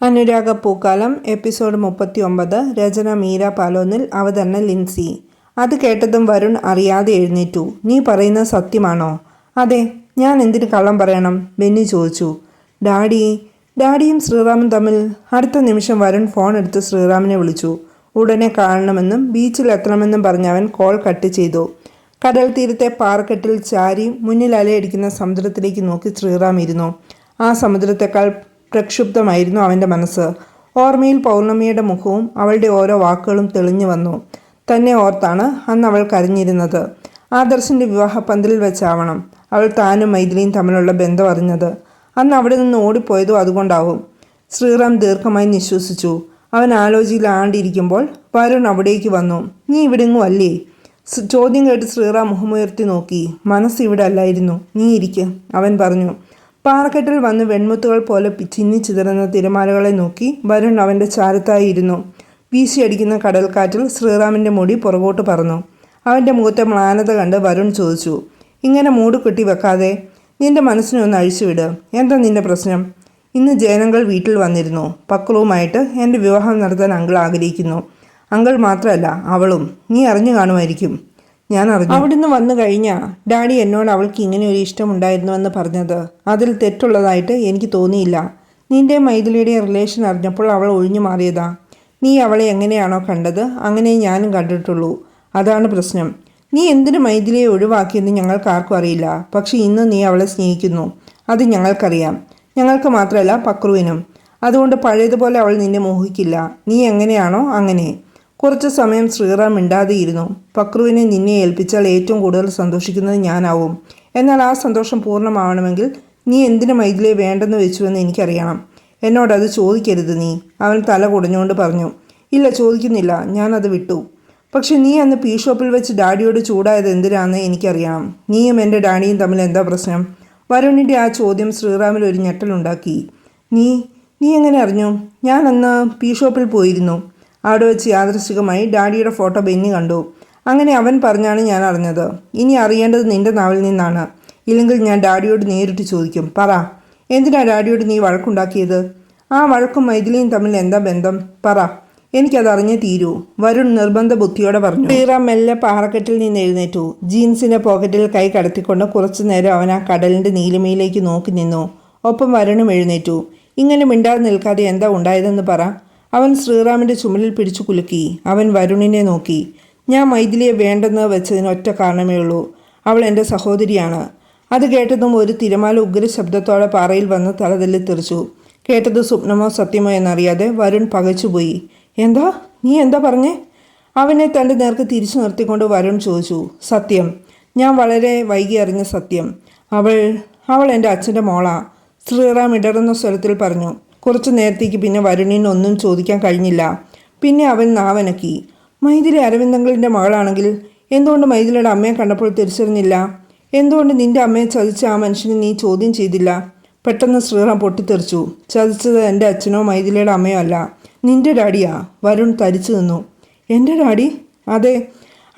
അനുരാഗ പൂക്കാലം episode മുപ്പത്തി ഒമ്പത് രചന മീര പാലോന്നിൽ അവതരണ ലിൻസി. അത് കേട്ടതും വരുൺ അറിയാതെ എഴുന്നേറ്റു. നീ പറയുന്ന സത്യമാണോ? അതെ ഞാൻ എന്തിന് കള്ളം പറയണം? ബെന്നി ചോദിച്ചു. ഡാഡി ഡാഡിയും ശ്രീറാമും തമ്മിൽ അടുത്ത നിമിഷം വരുൺ ഫോൺ എടുത്ത് ശ്രീറാമിനെ വിളിച്ചു. ഉടനെ കാണണമെന്നും ബീച്ചിൽ എത്തണമെന്നും പറഞ്ഞ് അവൻ കോൾ കട്ട് ചെയ്തു. കടൽ തീരത്തെ പാറക്കെട്ടിൽ ചാരി മുന്നിൽ അലയടിക്കുന്ന സമുദ്രത്തിലേക്ക് നോക്കി ശ്രീറാം ഇരുന്നു. ആ സമുദ്രത്തെക്കാൾ പ്രക്ഷുബ്ധമായിരുന്നു അവന്റെ മനസ്സ്. ഓർമ്മയിൽ പൗർണമിയുടെ മുഖവും അവളുടെ ഓരോ വാക്കുകളും തെളിഞ്ഞു വന്നു. തന്നെ ഓർത്താണ് അന്ന് അവൾ കരഞ്ഞിരുന്നത്. ആദർശിന്റെ വിവാഹ പന്തലിൽ വെച്ചാവണം. അവൾ താനും മൈഥിലിയും തമ്മിലുള്ള ബന്ധം അറിഞ്ഞത്. അന്ന് അവിടെ നിന്ന് ഓടിപ്പോയതും അതുകൊണ്ടാവും. ശ്രീറാം ദീർഘമായി നിശ്വസിച്ചു. അവൻ ആലോചിയിൽ ആണ്ടിരിക്കുമ്പോൾ വരുൺ അവിടേക്ക് വന്നു. നീ ഇവിടെങ്ങും അല്ലേ? ചോദ്യം കേട്ട് ശ്രീറാം മുഖമുയർത്തി നോക്കി. മനസ്സ് ഇവിടെ അല്ലായിരുന്നു. നീ ഇരിക്ക് അവൻ പറഞ്ഞു. പാറക്കെട്ടിൽ വന്ന് വെൺമുത്തുകൾ പോലെ ചിന്നി ചിതറുന്ന തിരമാലകളെ നോക്കി വരുൺ അവന്റെ ചാരത്തായിരുന്നു. വീശിയടിക്കുന്ന കടൽക്കാറ്റിൽ ശ്രീറാമിന്റെ മുടി പുറകോട്ട് പറന്നു. അവന്റെ മുഖത്തെ മ്ലാനത കണ്ട് വരുൺ ചോദിച്ചു ഇങ്ങനെ മൂട് കെട്ടി വെക്കാതെ നിന്റെ മനസ്സിനെ ഒന്ന് അഴിച്ചുവിട് എന്താ നിന്റെ പ്രശ്നം? ഇന്ന് ജയനങ്ങൾ വീട്ടിൽ വന്നിരുന്നു. പക്വവുമായിട്ട് എന്റെ വിവാഹം നടത്താൻ അങ്കിൾ ആഗ്രഹിക്കുന്നു. അങ്കിൾ മാത്രമല്ല അവളും. നീ അറിഞ്ഞു കാണുമായിരിക്കും. ഞാൻ അറിഞ്ഞു അവിടുന്ന് വന്നു കഴിഞ്ഞാ ഡാഡി എന്നോട് അവൾക്ക് ഇങ്ങനെ ഒരു ഇഷ്ടമുണ്ടായിരുന്നുവെന്ന് പറഞ്ഞത്. അതിൽ തെറ്റുള്ളതായിട്ട് എനിക്ക് തോന്നിയില്ല. നിന്റെ മൈഥിലിയുടെ റിലേഷൻ അറിഞ്ഞപ്പോൾ അവൾ ഒഴിഞ്ഞു മാറിയതാ. നീ അവളെ എങ്ങനെയാണോ കണ്ടത് അങ്ങനെ ഞാനും കണ്ടിട്ടുള്ളൂ. അതാണ് പ്രശ്നം. നീ എന്തിനു മൈഥിലിയെ ഒഴിവാക്കിയെന്ന് ഞങ്ങൾക്കാർക്കും അറിയില്ല. പക്ഷേ ഇന്ന് നീ അവളെ സ്നേഹിക്കുന്നു. അത് ഞങ്ങൾക്കറിയാം. ഞങ്ങൾക്ക് മാത്രമല്ല പക്രുവിനും. അതുകൊണ്ട് പഴയതുപോലെ അവൾ നിന്നെ മോഹിക്കില്ല. നീ എങ്ങനെയാണോ അങ്ങനെ. കുറച്ചു സമയം ശ്രീറാം മിണ്ടാതെയിരുന്നു. പക്രുവിനെ നിന്നെ ഏൽപ്പിച്ചാൽ ഏറ്റവും കൂടുതൽ സന്തോഷിക്കുന്നത് ഞാനാവും. എന്നാൽ ആ സന്തോഷം പൂർണമാവണമെങ്കിൽ നീ എന്തിനു മൈഥിലെ വേണ്ടെന്ന് വെച്ചുവെന്ന് എനിക്കറിയണം. എന്നോടത് ചോദിക്കരുത് നീ. അവൻ തല കുടഞ്ഞുകൊണ്ട് പറഞ്ഞു ഇല്ല ചോദിക്കുന്നില്ല. ഞാനത് വിട്ടു. പക്ഷെ നീ അന്ന് പീ ഷോപ്പിൽ വെച്ച് ഡാഡിയോട് ചൂടായത് എന്തിനാണെന്ന് എനിക്കറിയണം. നീയും എന്റെ ഡാഡിയും തമ്മിൽ എന്താ പ്രശ്നം? വരുണിന്റെ ആ ചോദ്യം ശ്രീറാമിൽ ഒരു ഞെട്ടലുണ്ടാക്കി. നീ നീ എങ്ങനെ അറിഞ്ഞു? ഞാൻ അന്ന് പീ ഷോപ്പിൽ പോയിരുന്നു. അവിടെ വെച്ച് യാദൃശികമായി ഡാഡിയുടെ ഫോട്ടോ ബെന്നി കണ്ടു. അങ്ങനെ അവൻ പറഞ്ഞാണ് ഞാൻ അറിഞ്ഞത്. ഇനി അറിയേണ്ടത് നിന്റെ നാവിൽ നിന്നാണ്. ഇല്ലെങ്കിൽ ഞാൻ ഡാഡിയോട് നേരിട്ട് ചോദിക്കും. പറ. എന്തിനാ ഡാഡിയോട് നീ വഴക്കുണ്ടാക്കിയത്? ആ വഴക്കും മൈഥിലിയും തമ്മിൽ എന്താ ബന്ധം? പറ. എനിക്കത് അറിഞ്ഞേ തീരൂ. വരുൺ നിർബന്ധ ബുദ്ധിയോടെ പറഞ്ഞു. ശ്രീറാം മെല്ലെ പാറക്കെട്ടിൽ നിന്ന് എഴുന്നേറ്റു. ജീൻസിന്റെ പോക്കറ്റിൽ കൈ കടത്തിക്കൊണ്ട് കുറച്ചു നേരം അവൻ ആ കടലിന്റെ നീലിമയിലേക്ക് നോക്കി നിന്നു. ഒപ്പം വരുണും എഴുന്നേറ്റു. ഇങ്ങനെ മിണ്ടാതെ നിൽക്കാതെ എന്താ ഉണ്ടായതെന്ന് പറ. അവൻ ശ്രീറാമിന്റെ ചുമലിൽ പിടിച്ചു കുലുക്കി. അവൻ വരുണിനെ നോക്കി. ഞാൻ മൈഥിലിയെ വേണ്ടെന്ന് വെച്ചതിന് ഒറ്റ കാരണമേ ഉള്ളൂ. അവൾ എന്റെ സഹോദരിയാണ്. അത് കേട്ടതും ഒരു തിരമാല ഉഗ്ര ശബ്ദത്തോടെ പാറയിൽ വന്ന് തലതല്ലി തെറിച്ചു. കേട്ടത് സ്വപ്നമോ സത്യമോ എന്നറിയാതെ വരുൺ പകച്ചുപോയി എന്താ? നീ എന്താ പറഞ്ഞേ? അവനെ തന്റെ നേർക്ക് തിരിച്ചു നിർത്തിക്കൊണ്ട് വരുൺ ചോദിച്ചു. സത്യം. ഞാൻ വളരെ വൈകി അറിഞ്ഞ സത്യം. അവൾ അവൾ എന്റെ അച്ഛന്റെ മോളാ. ശ്രീറാം ഇടറുന്ന സ്വരത്തിൽ പറഞ്ഞു. കുറച്ചു നേരത്തേക്ക് പിന്നെ വരുണിനൊന്നും ചോദിക്കാൻ കഴിഞ്ഞില്ല. പിന്നെ അവൻ നാവനക്കി. മൈഥിലി അരവിന്ദങ്ങളിന്റെ മകളാണെങ്കിൽ എന്തുകൊണ്ട് മൈഥിലിയുടെ അമ്മയെ കണ്ടപ്പോൾ തിരിച്ചറിഞ്ഞില്ല? എന്തുകൊണ്ട് നിന്റെ അമ്മയെ ചതിച്ച ആ മനുഷ്യനെ നീ ചോദ്യം ചെയ്തില്ല? പെട്ടെന്ന് ശ്രീറാം പൊട്ടിത്തെറിച്ചു. ചതിച്ചത് എന്റെ അച്ഛനോ മൈഥിലിയുടെ അമ്മയോ അല്ല. നിന്റെ ഡാഡിയാ. വരുൺ തരിച്ചു നിന്നു. എന്റെ ഡാഡി? അതെ.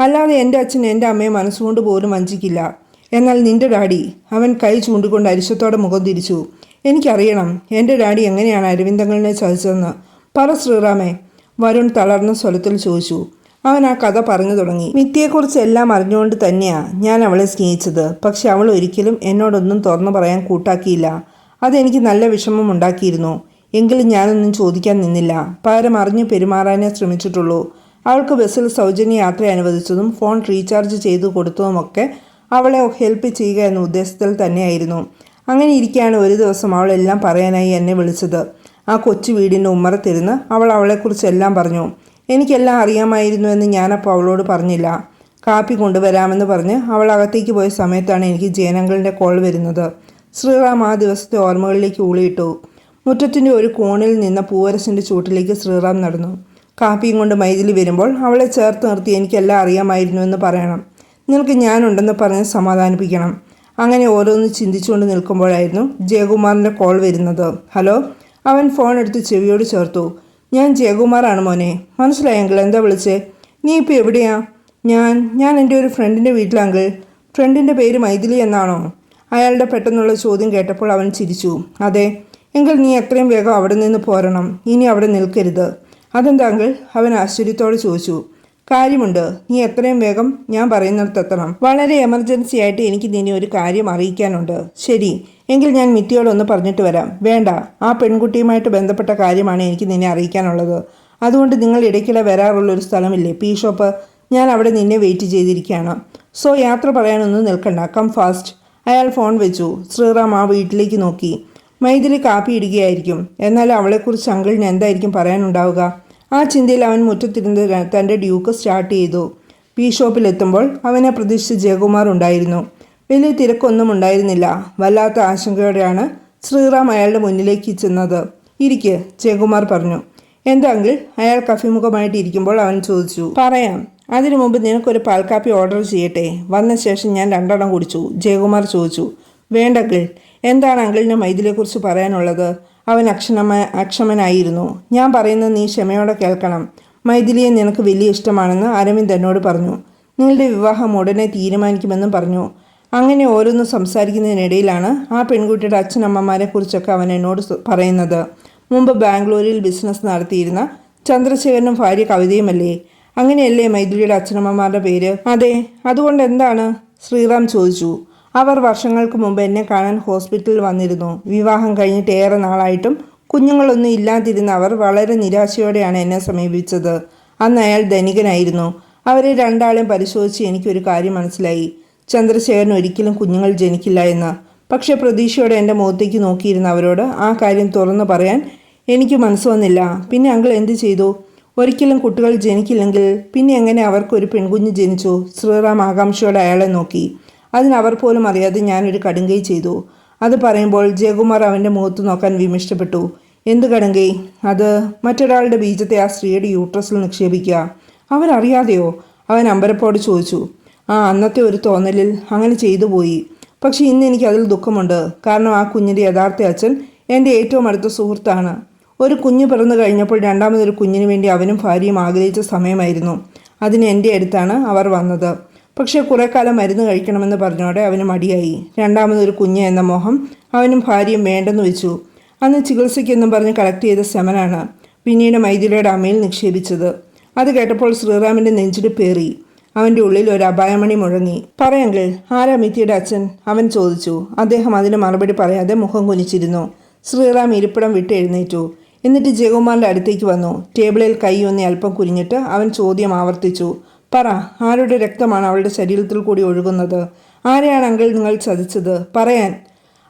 അല്ലാതെ എന്റെ അച്ഛൻ എന്റെ അമ്മയെ മനസ്സുകൊണ്ട് പോലും വഞ്ചിക്കില്ല. എന്നാൽ നിന്റെ ഡാഡി? അവൻ കൈ ചൂണ്ടിക്കൊണ്ട് അരിശത്തോടെ മുഖം തിരിച്ചു. എനിക്കറിയണം എന്റെ ഡാഡി എങ്ങനെയാണ് അരവിന്ദങ്ങളിനെ ചതിച്ചതെന്ന് പറ ശ്രീറാമേ വരുൺ തളർന്ന സ്വരത്തിൽ ചോദിച്ചു. അവൻ ആ കഥ പറഞ്ഞു തുടങ്ങി. മിത്തിയെക്കുറിച്ച് എല്ലാം അറിഞ്ഞുകൊണ്ട് തന്നെയാണ് ഞാൻ അവളെ സ്നേഹിച്ചത്. പക്ഷെ അവൾ ഒരിക്കലും എന്നോടൊന്നും തുറന്നു പറയാൻ കൂട്ടാക്കിയില്ല. അതെനിക്ക് നല്ല വിഷമം ഉണ്ടാക്കിയിരുന്നു. എങ്കിലും ഞാനൊന്നും ചോദിക്കാൻ നിന്നില്ല. പകരം അറിഞ്ഞു പെരുമാറാനേ ശ്രമിച്ചിട്ടുള്ളൂ. അവൾക്ക് ബസ്സിൽ സൗജന്യ യാത്ര അനുവദിച്ചതും ഫോൺ റീചാർജ് ചെയ്തു കൊടുത്തതുമൊക്കെ അവളെ ഹെൽപ്പ് ചെയ്യുക എന്ന ഉദ്ദേശത്തിൽ തന്നെയായിരുന്നു. അങ്ങനെ ഇരിക്കുകയാണ് ഒരു ദിവസം അവൾ എല്ലാം പറയാനായി എന്നെ വിളിച്ചത്. ആ കൊച്ചു വീടിന്റെ ഉമ്മറത്തിരുന്ന് അവൾ അവളെക്കുറിച്ച് എല്ലാം പറഞ്ഞു. എനിക്കെല്ലാം അറിയാമായിരുന്നു എന്ന് ഞാനപ്പോൾ അവളോട് പറഞ്ഞില്ല. കാപ്പി കൊണ്ടുവരാമെന്ന് പറഞ്ഞ് അവൾ അകത്തേക്ക് പോയ സമയത്താണ് എനിക്ക് ജയനങ്ങളുടെ കോൾ വരുന്നത്. ശ്രീറാം ആ ദിവസത്തെ ഓർമ്മകളിലേക്ക് ഊളിയിട്ടു. മുറ്റത്തിന്റെ ഒരു കോണിൽ നിന്ന പൂവരസിന്റെ ചൂട്ടിലേക്ക് ശ്രീറാം നടന്നു. കാപ്പിയും കൊണ്ട് മൈതിലി വരുമ്പോൾ അവളെ ചേർത്ത് നിർത്തി എനിക്കെല്ലാം അറിയാമായിരുന്നു എന്ന് പറയണം. നിനക്ക് ഞാനുണ്ടെന്ന് പറഞ്ഞ് സമാധാനിപ്പിക്കണം. അങ്ങനെ ഓരോന്ന് ചിന്തിച്ചുകൊണ്ട് നിൽക്കുമ്പോഴായിരുന്നു ജയകുമാറിന്റെ കോൾ വരുന്നത്. ഹലോ അവൻ ഫോൺ എടുത്ത് ചെവിയോട് ചേർത്തു. ഞാൻ ജയകുമാറാണ് മോനെ. മനസ്സിലായെങ്കിൽ എന്താ വിളിച്ചേ? നീ ഇപ്പോൾ എവിടെയാ? ഞാൻ ഞാൻ എന്റെ ഒരു ഫ്രണ്ടിന്റെ വീട്ടിലാങ്കിൾ. ഫ്രണ്ടിന്റെ പേര് മൈഥിലി എന്നാണോ? അയാളുടെ പെട്ടെന്നുള്ള ചോദ്യം കേട്ടപ്പോൾ അവൻ ചിരിച്ചു. അതെ എങ്കിൽ നീ എത്രയും വേഗം അവിടെ നിന്ന് പോരണം. ഇനി അവിടെ നിൽക്കരുത്. അതെന്താ അങ്കിൾ? അവൻ ആശ്ചര്യത്തോടെ ചോദിച്ചു. കാര്യമുണ്ട്. നീ എത്രയും വേഗം ഞാൻ പറയുന്നിടത്ത് എത്തണം. വളരെ എമർജൻസി ആയിട്ട് എനിക്ക് നിന്നെ ഒരു കാര്യം അറിയിക്കാനുണ്ട്. ശരി. എങ്കിൽ ഞാൻ മിറ്റിയോടൊന്ന് പറഞ്ഞിട്ട് വരാം. വേണ്ട. ആ പെൺകുട്ടിയുമായിട്ട് ബന്ധപ്പെട്ട കാര്യമാണ് എനിക്ക് നിന്നെ അറിയിക്കാനുള്ളത്. അതുകൊണ്ട് നിങ്ങൾ ഇടയ്ക്കിടെ വരാറുള്ള ഒരു സ്ഥലമില്ലേ? പി ഷോപ്പ് ഞാൻ അവിടെ നിന്നെ വെയിറ്റ് ചെയ്തിരിക്കുകയാണ്. സോ യാത്ര പറയാനൊന്നും നിൽക്കണ്ട. കം ഫാസ്റ്റ് അയാൾ ഫോൺ വെച്ചു. ശ്രീറാം ആ വീട്ടിലേക്ക് നോക്കി. മൈഥിലി കാപ്പി ഇടുകയായിരിക്കും. എന്നാൽ അവളെക്കുറിച്ച് അങ്കിളിന് എന്തായിരിക്കും പറയാനുണ്ടാവുക? ആ ചിന്തയിൽ അവൻ മുറ്റത്തിരുന്ന് തന്റെ ഡ്യൂക്ക് സ്റ്റാർട്ട് ചെയ്തു. പി ഷോപ്പിലെത്തുമ്പോൾ അവനെ പ്രതീക്ഷിച്ച് ജയകുമാർ ഉണ്ടായിരുന്നു. വലിയ തിരക്കൊന്നും ഉണ്ടായിരുന്നില്ല. വല്ലാത്ത ആശങ്കയോടെയാണ് ശ്രീറാം അയാളുടെ മുന്നിലേക്ക് ചെന്നത്. ഇരിക്ക് ജയകുമാർ പറഞ്ഞു. എന്താങ്കിൽ അയാൾ കഫിമുഖമായിട്ട് ഇരിക്കുമ്പോൾ അവൻ ചോദിച്ചു. പറയാം. അതിനു മുമ്പ് നിനക്കൊരു പാൽക്കാപ്പി ഓർഡർ ചെയ്യട്ടെ. വന്ന ശേഷം ഞാൻ രണ്ടെണ്ണം കുടിച്ചു. ജയകുമാർ ചോദിച്ചു. വേണ്ട അങ്കിൾ. എന്താണ് അങ്കിളിന് മൈഥിലിയെക്കുറിച്ച് പറയാനുള്ളത്? അവൻ അക്ഷമ അക്ഷമനായിരുന്നു. ഞാൻ പറയുന്നത് നീ ക്ഷമയോടെ കേൾക്കണം. മൈഥിലിയെ നിനക്ക് വലിയ ഇഷ്ടമാണെന്ന് അരവിന്ദ് എന്നോട് പറഞ്ഞു. നിങ്ങളുടെ വിവാഹം ഉടനെ തീരുമാനിക്കുമെന്നും പറഞ്ഞു. അങ്ങനെ ഓരോന്നും സംസാരിക്കുന്നതിനിടയിലാണ് ആ പെൺകുട്ടിയുടെ അച്ഛനമ്മമാരെ കുറിച്ചൊക്കെ അവൻ എന്നോട് പറയുന്നത്. മുമ്പ് ബാംഗ്ലൂരിൽ ബിസിനസ് നടത്തിയിരുന്ന ചന്ദ്രശേഖരനും ഭാര്യ കവിതയുമല്ലേ? അങ്ങനെയല്ലേ മൈഥിലിയുടെ അച്ഛനമ്മമാരുടെ പേര്? അതെ അതുകൊണ്ട് എന്താണ്? ശ്രീറാം ചോദിച്ചു. അവർ വർഷങ്ങൾക്ക് മുമ്പ് എന്നെ കാണാൻ ഹോസ്പിറ്റലിൽ വന്നിരുന്നു. വിവാഹം കഴിഞ്ഞിട്ട് ഏറെ നാളായിട്ടും കുഞ്ഞുങ്ങളൊന്നും ഇല്ലാതിരുന്ന അവർ വളരെ നിരാശയോടെയാണ് എന്നെ സമീപിച്ചത്. അന്ന് അയാൾ ധനികനായിരുന്നു. അവരെ രണ്ടാളെയും പരിശോധിച്ച് എനിക്കൊരു കാര്യം മനസ്സിലായി. ചന്ദ്രശേഖരൻ ഒരിക്കലും കുഞ്ഞുങ്ങൾ ജനിക്കില്ല എന്ന്. പക്ഷെ പ്രതീക്ഷയോടെ എന്റെ മുഖത്തേക്ക് നോക്കിയിരുന്ന അവരോട് ആ കാര്യം തുറന്നു പറയാൻ എനിക്ക് മനസ്സ് വന്നില്ല. പിന്നെ അങ്കിൾ എന്ത് ചെയ്തു? ഒരിക്കലും കുട്ടികൾ ജനിക്കില്ലെങ്കിൽ പിന്നെ എങ്ങനെ അവർക്കൊരു പെൺകുഞ്ഞ് ജനിച്ചു? ശ്രീറാം ആകാംക്ഷയോടെ അയാളെ നോക്കി. അതിന് അവർ പോലും അറിയാതെ ഞാനൊരു കടുങ്കൈ ചെയ്തു. അത് പറയുമ്പോൾ ജയകുമാർ അവന്റെ മുഖത്ത് നോക്കാൻ വിമിഷ്ടപ്പെട്ടു. എന്ത് കടുങ്കൈ? അത് മറ്റൊരാളുടെ ബീജത്തെ ആ സ്ത്രീയുടെ യൂട്രസിൽ നിക്ഷേപിക്കുക. അവരറിയാതെയോ അവൻ അമ്പരപ്പോട് ചോദിച്ചു. ആ അന്നത്തെ ഒരു തോന്നലിൽ അങ്ങനെ ചെയ്തു പോയി. പക്ഷേ ഇന്ന് എനിക്ക് അതിൽ ദുഃഖമുണ്ട്. കാരണം ആ കുഞ്ഞിന്റെ യഥാർത്ഥ അച്ഛൻ എന്റെ ഏറ്റവും അടുത്ത സുഹൃത്താണ്. ഒരു കുഞ്ഞ് പിറന്നു കഴിഞ്ഞപ്പോൾ രണ്ടാമതൊരു കുഞ്ഞിന് വേണ്ടി അവനും ഭാര്യയും ആഗ്രഹിച്ച സമയമായിരുന്നു. അതിന് എന്റെ അടുത്താണ് അവർ വന്നത്. പക്ഷേ കുറെ കാലം മരുന്ന് കഴിക്കണമെന്ന് പറഞ്ഞോടെ അവന് മടിയായി. രണ്ടാമതൊരു കുഞ്ഞ് എന്ന മോഹം അവനും ഭാര്യയും വേണ്ടെന്ന് വെച്ചു. അന്ന് ചികിത്സയ്ക്കെന്നും പറഞ്ഞ് കളക്ട് ചെയ്ത സെമനാണ് പിന്നീട് മൈഥിലയുടെ അമ്മയിൽ നിക്ഷേപിച്ചത്. അത് കേട്ടപ്പോൾ ശ്രീറാമിന്റെ നെഞ്ചിൽ പേറി. അവന്റെ ഉള്ളിൽ ഒരു അപായമണി മുഴങ്ങി. പറയെങ്കിൽ ആരാ മിത്തിയുടെ അച്ഛൻ? അവൻ ചോദിച്ചു. അദ്ദേഹം അതിന് മറുപടി പറയാതെ മുഖം കുനിച്ചിരുന്നു. ശ്രീറാം ഇരിപ്പിടം വിട്ട് എഴുന്നേറ്റു. എന്നിട്ട് ജയകുമാറിന്റെ അടുത്തേക്ക് വന്നു. ടേബിളിൽ കൈ ഒന്നി അല്പം കുനിഞ്ഞിട്ട് അവൻ ചോദ്യം ആവർത്തിച്ചു. പറ ആരുടെ രക്തമാണ് അവളുടെ ശരീരത്തിൽ കൂടി ഒഴുകുന്നത്? ആരെയാണ് അങ്കിൾ നിങ്ങൾ ചതിച്ചത്? പറയാൻ.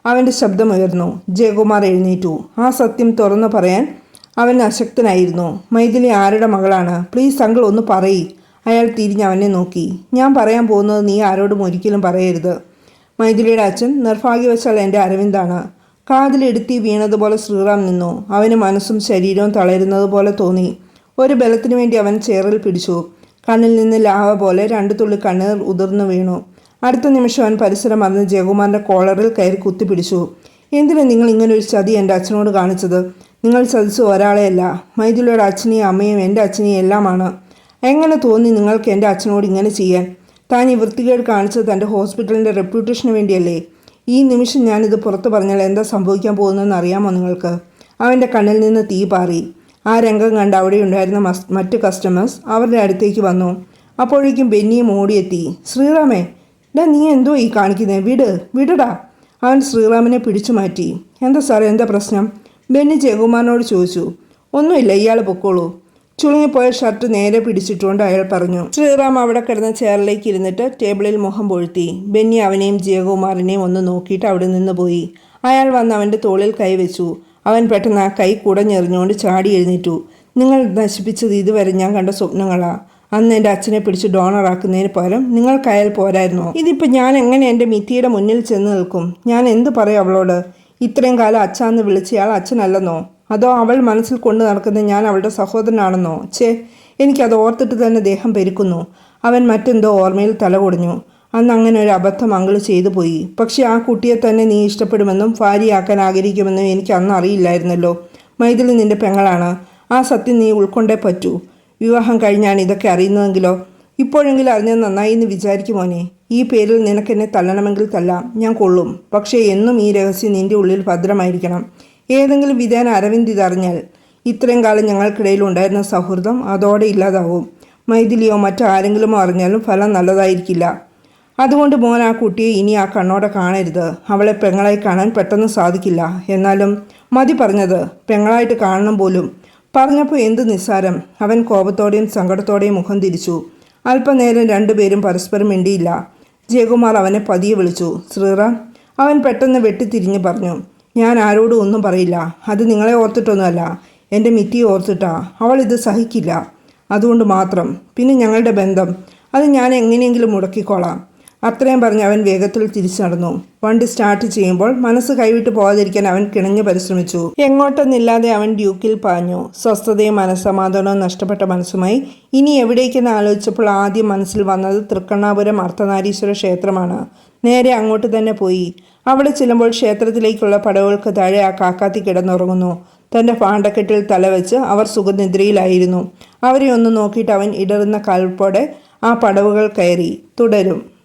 അവന്റെ ശബ്ദമുയർന്നു. ജയകുമാർ എഴുന്നേറ്റു. ആ സത്യം തുറന്നു പറയാൻ അവൻ അശക്തനായിരുന്നു. മൈഥിലി ആരുടെ മകളാണ്? പ്ലീസ് അങ്കിൾ ഒന്ന് പറയ്. അയാൾ തിരിഞ്ഞ് അവനെ നോക്കി. ഞാൻ പറയാൻ പോകുന്നത് നീ ആരോടും ഒരിക്കലും പറയരുത്. മൈഥിലിയുടെ അച്ഛൻ നിർഭാഗ്യവശാൽ എന്റെ അരവിന്ദാണ്. കാതിലെടുത്തി വീണതുപോലെ ശ്രീറാം നിന്നു. അവന് മനസ്സും ശരീരവും തളരുന്നത് പോലെ തോന്നി. ഒരു ബലത്തിനു വേണ്ടി അവൻ ചേറിൽ പിടിച്ചു. കണ്ണിൽ നിന്ന് ലാവ പോലെ രണ്ടു തുള്ളി കണ്ണീർ ഉതിർന്നു വീണു. അടുത്ത നിമിഷം അവൻ പരിസരം മറന്ന് ജയകുമാറിന്റെ കോളറിൽ കയറി കുത്തിപ്പിടിച്ചു. എന്തിനാ നിങ്ങൾ ഇങ്ങനെ ഒരു ചതി എന്റെ അച്ഛനോട് കാണിച്ചത്? നിങ്ങൾ ചതിച്ച ഒരാളെയല്ല. മൈഥിലിയുടെ അച്ഛനെയും അമ്മയും എന്റെ അച്ഛനെയും എല്ലാമാണ്. എങ്ങനെ തോന്നി നിങ്ങൾക്ക് എന്റെ അച്ഛനോട് ഇങ്ങനെ ചെയ്യാൻ? താൻ ഈ വൃത്തികേട് കാണിച്ചത് തന്റെ ഹോസ്പിറ്റലിന്റെ റെപ്യൂട്ടേഷന് വേണ്ടിയല്ലേ? ഈ നിമിഷം ഞാനിത് പുറത്തു പറഞ്ഞാൽ എന്താ സംഭവിക്കാൻ പോകുന്നതെന്ന് അറിയാമോ നിങ്ങൾക്ക്? അവന്റെ കണ്ണിൽ നിന്ന് തീ പാറി. ആ രംഗം കണ്ട് അവിടെ ഉണ്ടായിരുന്ന മറ്റ് കസ്റ്റമേഴ്സ് അവരുടെ അടുത്തേക്ക് വന്നു. അപ്പോഴേക്കും ബെന്നിയും ഓടിയെത്തി ശ്രീറാമേ ഡാ നീ എന്തോ ഈ കാണിക്കുന്നത് വിട് വിടടാ. അവൻ ശ്രീറാമിനെ പിടിച്ചു മാറ്റി. എന്താ സാറേ എന്താ പ്രശ്നം? ബെന്നി ജയകുമാറിനോട് ചോദിച്ചു. ഒന്നുമില്ല ഇയാൾ പൊക്കോളൂ. ചുളുങ്ങിപ്പോയ ഷർട്ട് നേരെ പിടിച്ചിട്ടുകൊണ്ട് അയാൾ പറഞ്ഞു. ശ്രീറാം അവിടെ കിടന്ന ചെയറിലേക്ക് ഇരുന്നിട്ട് ടേബിളിൽ മുഖം പൊഴുത്തി. ബെന്നി അവനെയും ജയകുമാറിനെയും ഒന്ന് നോക്കിയിട്ട് അവിടെ നിന്ന് പോയി. അയാൾ വന്ന് അവന്റെ തോളിൽ കൈവച്ചു. അവൻ പെട്ടെന്ന് ആ കൈ കുടഞ്ഞെറിഞ്ഞുകൊണ്ട് ചാടി എഴുന്നേറ്റു. നിങ്ങൾ നശിപ്പിച്ചത് ഇതുവരെ ഞാൻ കണ്ട സ്വപ്നങ്ങളാ. അന്ന് എന്റെ അച്ഛനെ പിടിച്ച് ഡോണറാക്കുന്നതിന് പകരം നിങ്ങൾക്കായാൽ പോരായിരുന്നോ. ഇതിപ്പോൾ ഞാൻ എങ്ങനെ എന്റെ മിത്തിയുടെ മുന്നിൽ ചെന്ന് നിൽക്കും? ഞാൻ എന്ത് പറയും അവളോട്? ഇത്രയും കാലം അച്ഛാന്ന് വിളിച്ചയാൾ അച്ഛനല്ലെന്നോ? അതോ അവൾ മനസ്സിൽ കൊണ്ടു നടക്കുന്ന ഞാൻ അവളുടെ സഹോദരനാണെന്നോ? ഛേ എനിക്കത് ഓർത്തിട്ട് തന്നെ ദേഹം പെരുക്കുന്നു. അവൻ മറ്റെന്തോ ഓർമ്മയിൽ തലകൊടിഞ്ഞു. അന്ന് അങ്ങനെ ഒരു അബദ്ധം അങ്കിൾ ചെയ്തു പോയി. പക്ഷെ ആ കുട്ടിയെ തന്നെ നീ ഇഷ്ടപ്പെടുമെന്നും ഭാര്യയാക്കാൻ ആഗ്രഹിക്കുമെന്നും എനിക്ക് അന്ന് അറിയില്ലായിരുന്നല്ലോ. മൈഥിലി നിന്റെ പെങ്ങളാണ്. ആ സത്യം നീ ഉൾക്കൊണ്ടേ പറ്റൂ. വിവാഹം കഴിഞ്ഞാണ് ഇതൊക്കെ അറിയുന്നതെങ്കിലോ? ഇപ്പോഴെങ്കിലും അറിഞ്ഞത് നന്നായി എന്ന് വിചാരിക്കുമോനെ ഈ പേരിൽ നിനക്കെന്നെ തള്ളണമെങ്കിൽ തല്ലാം. ഞാൻ കൊള്ളും. പക്ഷേ എന്നും ഈ രഹസ്യം നിന്റെ ഉള്ളിൽ ഭദ്രമായിരിക്കണം. ഏതെങ്കിലും വിധേന അരവിന്ദ് ഇതറിഞ്ഞാൽ ഇത്രയും കാലം ഞങ്ങൾക്കിടയിൽ ഉണ്ടായിരുന്ന സൗഹൃദം അതോടെ ഇല്ലാതാവും. മൈഥിലിയോ മറ്റാരെങ്കിലും അറിഞ്ഞാലും ഫലം നല്ലതായിരിക്കില്ല. അതുകൊണ്ട് മോൻ ആ കുട്ടിയെ ഇനി ആ കണ്ണോടെ കാണരുത്. അവളെ പെങ്ങളായി കാണാൻ പെട്ടെന്ന് സാധിക്കില്ല. എന്നാലും മതി പറഞ്ഞത് പെങ്ങളായിട്ട് കാണണം പോലും. പറഞ്ഞപ്പോൾ എന്ത് നിസ്സാരം. അവൻ കോപത്തോടെയും സങ്കടത്തോടെയും മുഖം തിരിച്ചു. അല്പനേരം രണ്ടുപേരും പരസ്പരം മിണ്ടിയില്ല. ജയകുമാർ അവനെ പതിയെ വിളിച്ചു. ശ്രീറാം അവൻ പെട്ടെന്ന് വെട്ടിത്തിരിഞ്ഞ് പറഞ്ഞു ഞാൻ ആരോടും ഒന്നും പറയില്ല. അത് നിങ്ങളെ ഓർത്തിട്ടൊന്നുമല്ല. എന്റെ മിത്തിയെ ഓർത്തിട്ടാ. അവൾ ഇത് സഹിക്കില്ല. അതുകൊണ്ട് മാത്രം. പിന്നെ ഞങ്ങളുടെ ബന്ധം. അത് ഞാൻ എങ്ങനെയെങ്കിലും മുടക്കിക്കോളാം. അത്രയും പറഞ്ഞ് അവൻ വേഗത്തിൽ തിരിച്ചു നടന്നു. വണ്ടി സ്റ്റാർട്ട് ചെയ്യുമ്പോൾ മനസ്സ് കൈവിട്ട് പോകാതിരിക്കാൻ അവൻ കിണഞ്ഞു പരിശ്രമിച്ചു. എങ്ങോട്ടെന്നില്ലാതെ അവൻ ഡ്യൂക്കിൽ പാഞ്ഞു. സ്വസ്ഥതയും മനസ്സമാധാനവും നഷ്ടപ്പെട്ട മനസ്സുമായി ഇനി എവിടേക്കെന്ന് ആലോചിച്ചപ്പോൾ ആദ്യം മനസ്സിൽ വന്നത് തൃക്കണ്ണാപുരം അർത്ഥനാരീശ്വര ക്ഷേത്രമാണ്. നേരെ അങ്ങോട്ട് തന്നെ പോയി. അവിടെ ചെല്ലുമ്പോൾ ക്ഷേത്രത്തിലേക്കുള്ള പടവുകൾക്ക് താഴെ ആ കാക്കാത്തി കിടന്നുറങ്ങുന്നു. തന്റെ പാണ്ടക്കെട്ടിൽ തലവെച്ച് അവർ സുഖനിദ്രയിലായിരുന്നു. അവരെ ഒന്ന് നോക്കിയിട്ട് അവൻ ഇടറുന്ന കാൽപ്പോടെ ആ പടവുകൾ കയറി. തുടരും.